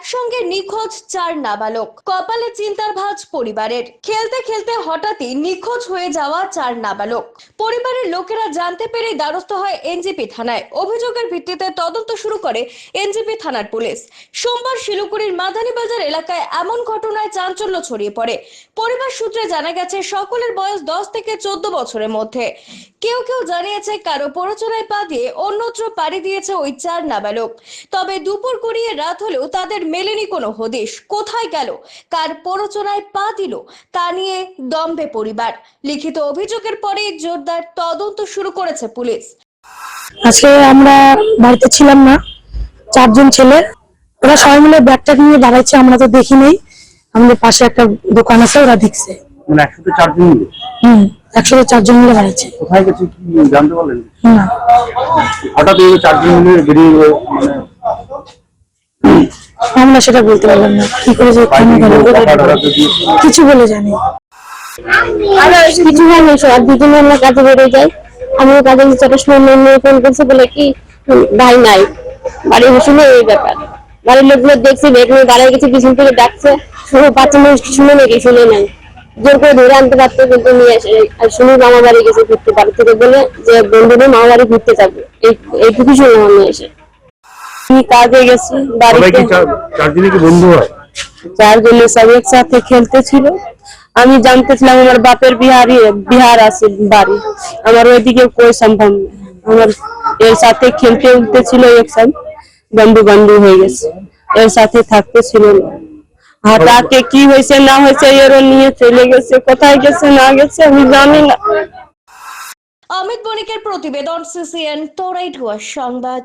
একসঙ্গে নিখোঁজ চার নাবালক। কপালে চিন্তার ভাঁজ পরিবারের। খেলতে খেলতে হঠাৎই নিখোঁজ হয়ে যাওয়া চার নাবালক। পরিবারের লোকেরা জানতে পেরে দ্বারস্থ হয় এনজিপি থানায়। অভিযোগের ভিত্তিতে তদন্ত শুরু করে এনজিপি থানার পুলিশ। সোমবার শিলিগুড়ির মাদানীবাজার এলাকায় এমন ঘটনায় চাঞ্চল্য ছড়িয়ে পড়ে। পরিবার সূত্রে জানা গেছে, সকলের বয়স দশ থেকে চোদ্দ বছরের মধ্যে। কেউ কেউ জানিয়েছে, কারও প্ররোচনায় পা দিয়ে অন্যত্র পাড়ি দিয়েছে ওই চার নাবালক। তবে দুপুর গড়িয়ে রাত হলেও তাদের মেলেনি কোনো হদিশ। কোথায় গেল? কার প্ররোচনায় পা দিল? তা নিয়ে দম্ভে পরিবার। লিখিত অভিযোগের পরে জোরদার তদন্ত শুরু করেছে পুলিশ। আজকে আমরা বাড়িতে ছিলাম না। চারজন ছেলে। ওরা সবাই মিলে ব্যাগটা নিয়ে দাঁড়াচ্ছে আমরা তো দেখি নেই। আমাদের পাশে একটা দোকান আছে ওরা দেখছে। মানে একসাথে চারজন মিলে? হম একসাথে চারজন মিলে দাঁড়াচ্ছে কোথায় গেছে কি জানতে পারলেন? না। হঠাৎ এই চারজন মিলে বেরিয়ে মানে সেটা বলতে পারলাম না। কি করে যে কিছু বলে জানি। কিছু হয়নি সব দুজনে আমরা কাজে বেরিয়ে যাই। আমি কাজে চারটার সময় মেয়ে মেয়ে ফোন করছে বলে কি ভাই নাই। বাড়ি বসে শুনে এই ব্যাপার। বাড়ির লোকগুলো দেখছে বেগ নিয়ে দাঁড়িয়ে গেছে পিছন থেকে ডাকছে। শুনে বাচ্চা মানুষ শুনে নাকি শুনে নাই। জোর করে ধরে আনতে পারতো কিন্তু নিয়ে আসে আর শুনে মামা বাড়ি গেছে ঘুরতে বাড়ি থেকে বলে যে বন্ধুদের মামা বাড়ি ঘুরতে যাবে। এই এইটুকু শুনলাম আমি এসে আমি কাজে গেছি বাড়িতে। কি চারজনে কি বন্ধু হয়? চারজনে সব একসাথে খেলতে ছিল। আমি জানতেছিলাম আমার বাপের বিহারি বিহার আছে বাড়ি। আমার ওইদিকে কই সম্ভব নেই। আমার এর সাথে খেলতে উঠতে ছিল একসাথে বন্ধু বন্ধু হয়ে গেছে। এর সাথে থাকতে ছিল না। হঠাৎ কি হয়েছে না হয়েছে এর নিয়ে চলে গেছে কোথায় গেছে না গেছে আমি জানি না। অমিত বণিকের প্রতিবেদন সিসিএন তোরাইঢুয়া সংবাদ।